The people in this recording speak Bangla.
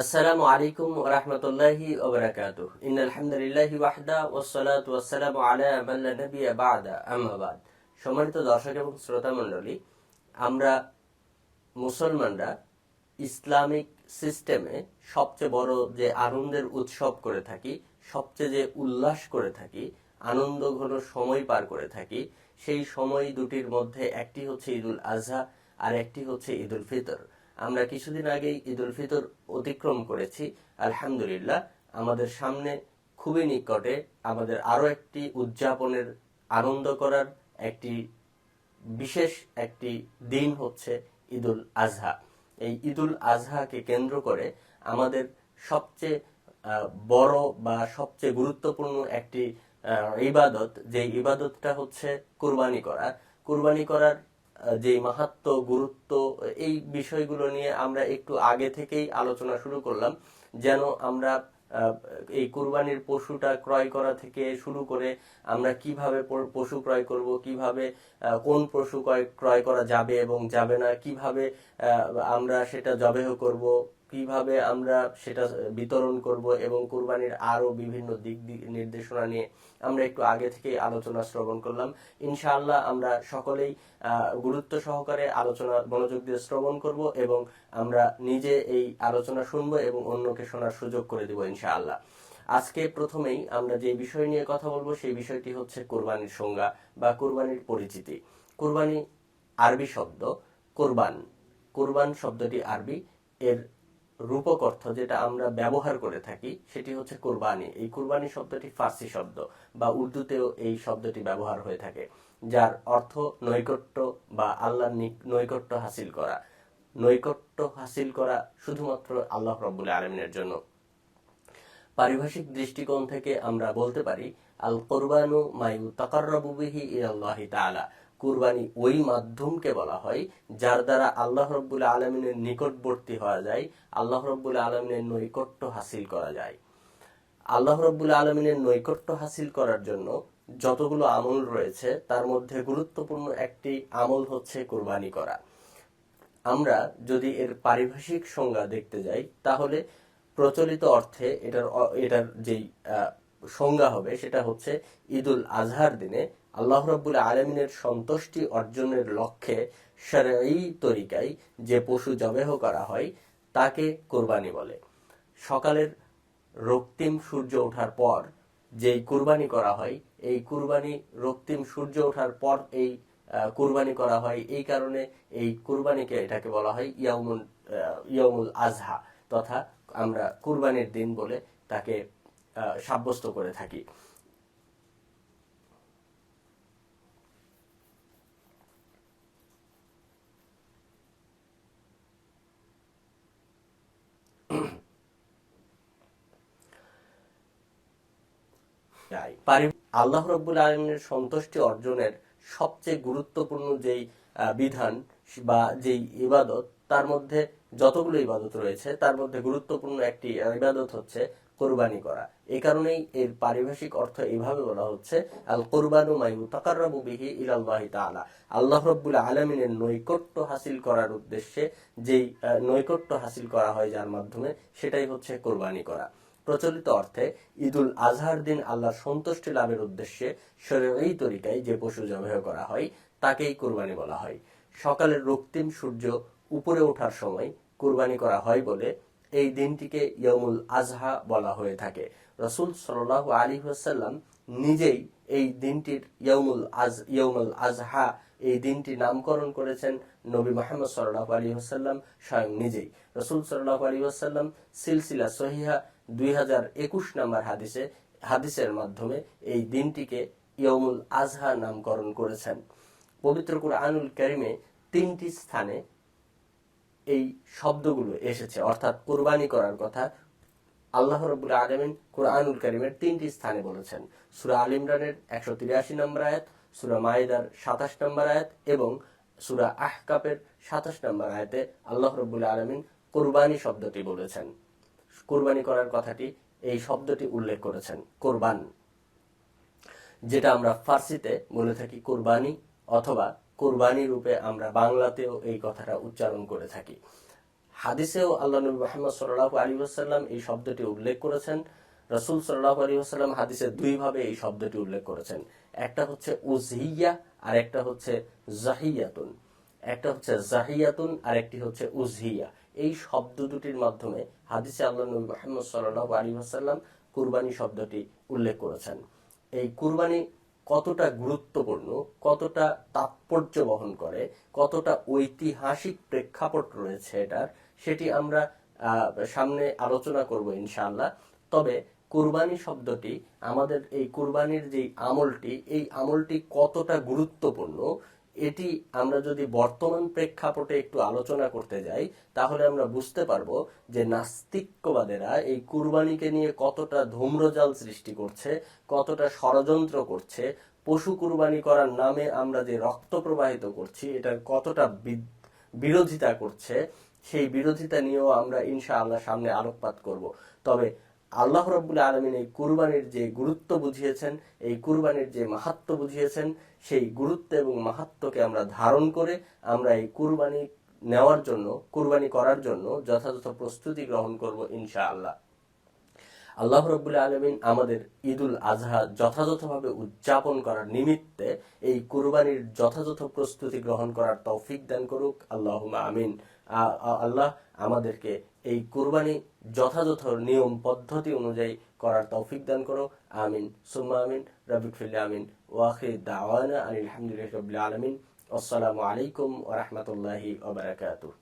আসসালামু আলাইকুম রহমতুল্লাহি ওবরাকাতুহ ইন্নাল হামদুলিল্লাহি ওয়াহদা ওয়াসসালাতু ওয়াসসালামু আলা মান লা নাবিয়্যা বা'দা। আম্মা বাদ। সম্মানিত দর্শক এবং শ্রোতা মণ্ডলী, আমরা মুসলমানরা ইসলামিক সিস্টেমে সবচেয়ে বড় যে আনন্দের উৎসব করে থাকি, সবচেয়ে যে উল্লাস করে থাকি, আনন্দ ঘন সময় পার করে থাকি, সেই সময় দুটির মধ্যে একটি হচ্ছে ঈদুল আজহা আর একটি হচ্ছে ঈদুল ফিতর। আমরা কিছুদিন আগেই ঈদুল ফিতর অতিক্রম করেছি, আলহামদুলিল্লাহ। আমাদের সামনে খুবই নিকটে আমাদের আরও একটি উদযাপনের আনন্দ করার একটি বিশেষ একটি দিন হচ্ছে ঈদুল আজহা। এই ঈদুল আজহাকে কেন্দ্র করে আমাদের সবচেয়ে বড় বা সবচেয়ে গুরুত্বপূর্ণ একটি ইবাদত যে ইবাদতটা হচ্ছে কুরবানি করা। কুরবানি করার যে মাহাত্ম, গুরুত্ব, এই বিষয়গুলো নিয়ে আমরা একটু আগে থেকেই আলোচনা শুরু করলাম, যেন আমরা এই কুরবানির পশুটা ক্রয় করা থেকে শুরু করে আমরা কীভাবে পশু ক্রয় করব, কীভাবে কোন পশু ক্রয় ক্রয় করা যাবে এবং যাবে না, কীভাবে আমরা সেটা জবেহ করব কীভাবে আমরা সেটা বিতরণ করব এবং কুরবানির আরও বিভিন্ন দিক নির্দেশনা নিয়ে আমরা একটু আগে থেকে আলোচনা শ্রবণ করলাম। ইনশাআল্লাহ আমরা সকলেই গুরুত্ব সহকারে আলোচনা, মনোযোগ দিয়ে শ্রবণ করব এবং আমরা নিজে এই আলোচনা শুনব এবং অন্যকে শোনার সুযোগ করে দিব ইনশাআল্লাহ। আজকে প্রথমেই আমরা যে বিষয় নিয়ে কথা বলব সেই বিষয়টি হচ্ছে কোরবানির সংজ্ঞা বা কোরবানির পরিচিতি। কোরবানি আরবি শব্দ কোরবান। কোরবান শব্দটি আরবি। এর রূপক অর্থ যেটা আমরা ব্যবহার করে থাকি, সেটি হচ্ছে কোরবানি। এই কোরবানি শব্দটি ফার্সি শব্দ বা উর্দুতেও এই শব্দটি ব্যবহার হয়ে থাকে, যার অর্থ নৈকট্য বা আল্লাহর নৈকট্য হাসিল করা। নৈকট্য হাসিল করা শুধুমাত্র আল্লাহ রব্বুল আলমিনের জন্য। পারিভাষিক দৃষ্টিকোণ থেকে আমরা বলতে পারি আল কোরবানু মায়ু বিহি ইলাল্লাহি তাআলা। কুরবানি ওই মাধ্যমকে বলা হয়, যার দ্বারা আল্লাহ রব্বুল আলমিনের নিকটবর্তী হওয়া যায়, আল্লাহ রব্বুল আলমিনের নৈকট্য হাসিল করা যায়। আল্লাহ রব্বুল আলমিনের নৈকট্য হাসিল করার জন্য যতগুলো আমল রয়েছে, তার মধ্যে গুরুত্বপূর্ণ একটি আমল হচ্ছে কুরবানি করা। আমরা যদি এর পারিভাষিক সংজ্ঞা দেখতে যাই, তাহলে প্রচলিত অর্থে এটার এটার যেই সংজ্ঞা হবে, সেটা হচ্ছে ঈদুল আজহার দিনে আল্লাহ রাব্বুল আলমিনের সন্তুষ্টি অর্জনের লক্ষ্যে সারাই তরিকায় যে পশু জবেহ করা হয়, তাকে কোরবানি বলে। সকালের রক্তিম সূর্য ওঠার পর যেই কুরবানি করা হয়, এই কুরবানি, রক্তিম সূর্য ওঠার পর এই কুরবানি করা হয়। এই কারণে এই কুরবানিকে এটাকে বলা হয় ইয়ামুল ইয়ামুল আজহা তথা আমরা কুরবানির দিন বলে তাকে সাব্যস্ত করে থাকি। পারি- আল্লাহ রব্বুল আলমিনের সন্তুষ্টি অর্জনের সবচেয়ে গুরুত্বপূর্ণ যেই বিধান বা যেই ইবাদত, তার মধ্যে যতগুলো ইবাদত রয়েছে, তার মধ্যে গুরুত্বপূর্ণ একটি ইবাদত হচ্ছে কোরবানি করা। এই কারণেই এর পারিভাষিক অর্থ এইভাবে বলা হচ্ছে, আল কোরবানু মায়ু তাকার্রাবু বিহি ইলাল্লাহি তাআলা। আল্লাহ রব্বুল আলমিনের নৈকট্য হাসিল করার উদ্দেশ্যে যেই নৈকট্য হাসিল করা হয় যার মাধ্যমে সেটাই হচ্ছে কোরবানি করা। প্রচলিত অর্থে ঈদুল আজহার দিন আল্লাহর সন্তুষ্টি লাভের উদ্দেশ্যে এই তরিকায় যে পশু জবাহ করা হয়, তাকেই কুরবানি বলা হয়। সকালের রক্তিম সূর্য উপরে ওঠার সময় কুরবানি করা হয় বলে এই দিনটিকে ইয়মুল আজহা বলা হয়ে থাকে। রসুল সাল্লাহ আলী ওয়াসাল্লাম নিজেই এই দিনটির ইয়মুল আজ ইয়মুল আজহা, এই দিনটি নামকরণ করেছেন নবী মোহাম্মদ সাল্লাহ আলী ওসাল্লাম স্বয়ং নিজেই। রসুল সাল্লাহ আলী ওসাল্লাম সিলসিলা সহিহা দুই নম্বর হাদিসে, হাদিসের মাধ্যমে এই দিনটিকে ইয়মুল আজহা নামকরণ করেছেন। পবিত্র কুরআনুল কারিমে তিনটি স্থানে এই শব্দগুলো এসেছে, অর্থাৎ কোরবানি করার কথা আল্লাহ রবুল আলমিন কোরআনুল করিমের তিনটি স্থানে বলেছেন। সুরা আল একশো তিরাশি নম্বর আয়াত, সুরা মাইদার সাতাশ নম্বর আয়াত এবং সুরা আহকাপের সাতাশ নম্বর আয়াতে আল্লাহ রবুল আলমিন কোরবানি শব্দটি বলেছেন। কোরবানি করার কথাটি এই শব্দটি উল্লেখ করেছেন, কোরবান। যেটা আমরা ফার্সিতে বলে থাকি কোরবানি অথবা কোরবানি রূপে আমরা বাংলাতেও এই কথাটা উচ্চারণ করে থাকি। হাদিসেও আল্লাহ নবী মোহাম্মদ সাল্লাহ আলী আসাল্লাম এই শব্দটি উল্লেখ করেছেন। রসুল সাল্লাহ আলী আসাল্লাম হাদিসে দুইভাবে এই শব্দটি উল্লেখ করেছেন। একটা হচ্ছে উজহিয়া আর একটা হচ্ছে জাহিয়াতুন। একটা হচ্ছে জাহিয়াতুন আর একটি হচ্ছে উজহিয়া। এই শব্দ দুটির মাধ্যমে হাদিসে আল্লাহ নবী মোহাম্মদ সাল্লাহ আলী আসাল্লাম কুরবানি শব্দটি উল্লেখ করেছেন। এই কুরবানি কতটা গুরুত্বপূর্ণ, কতটা তাৎপর্য বহন করে, কতটা ঐতিহাসিক প্রেক্ষাপট রয়েছে এটার, সেটি আমরা সামনে আলোচনা করব ইনশাআল্লাহ। তবে কুরবানি শব্দটি, আমাদের এই কুরবানির যে আমলটি, এই আমলটি কতটা গুরুত্বপূর্ণ এটি আমরা যদি বর্তমান প্রেক্ষাপটে একটু আলোচনা করতে যাই, তাহলে আমরা বুঝতে পারব যে নাস্তিক্যবাদেরা এই কুরবানিকে নিয়ে কতটা ধূম্রজাল সৃষ্টি করছে, কতটা ষড়যন্ত্র করছে, পশু কুরবানি করার নামে আমরা যে রক্ত প্রবাহিত করছি, এটার কতটা বিরোধিতা করছে, সেই বিরোধিতা নিয়েও আমরা ইনশাআল্লাহ সামনে আলোকপাত করব। তবে আল্লাহ রব্বুল আলমিন এই কুরবানির যে গুরুত্ব বুঝিয়েছেন, এই কুরবানির যে মাহাত্ম বুঝিয়েছেন, সেই গুরুত্ব এবং মাহাত্মকে আমরা ধারণ করে আমরা এই কুরবানি নেওয়ার জন্য, কুরবানি করার জন্য যথাযথ প্রস্তুতি গ্রহণ করব ইনশাআল্লাহ। আল্লাহ রব্বুল আলমিন আমাদের ঈদুল আজহা যথাযথভাবে উদযাপন করার নিমিত্তে এই কুরবানির যথাযথ প্রস্তুতি গ্রহণ করার তৌফিক দান করুক। আল্লাহ আমিন। আল্লাহ আমাদেরকে এই কুরবানি যথাযথ নিয়ম পদ্ধতি অনুযায়ী করার তৌফিক দান করো আমিন। সুম্মা আমিন। রবিক ফিল্লা আমিন। ওয়াখির দাওয়ানা আলহামদুলিল্লাহ রবিল আলমিন। আসসালামু আলাইকুম ওরহমতুল্লাহি ওবরাকাতুহ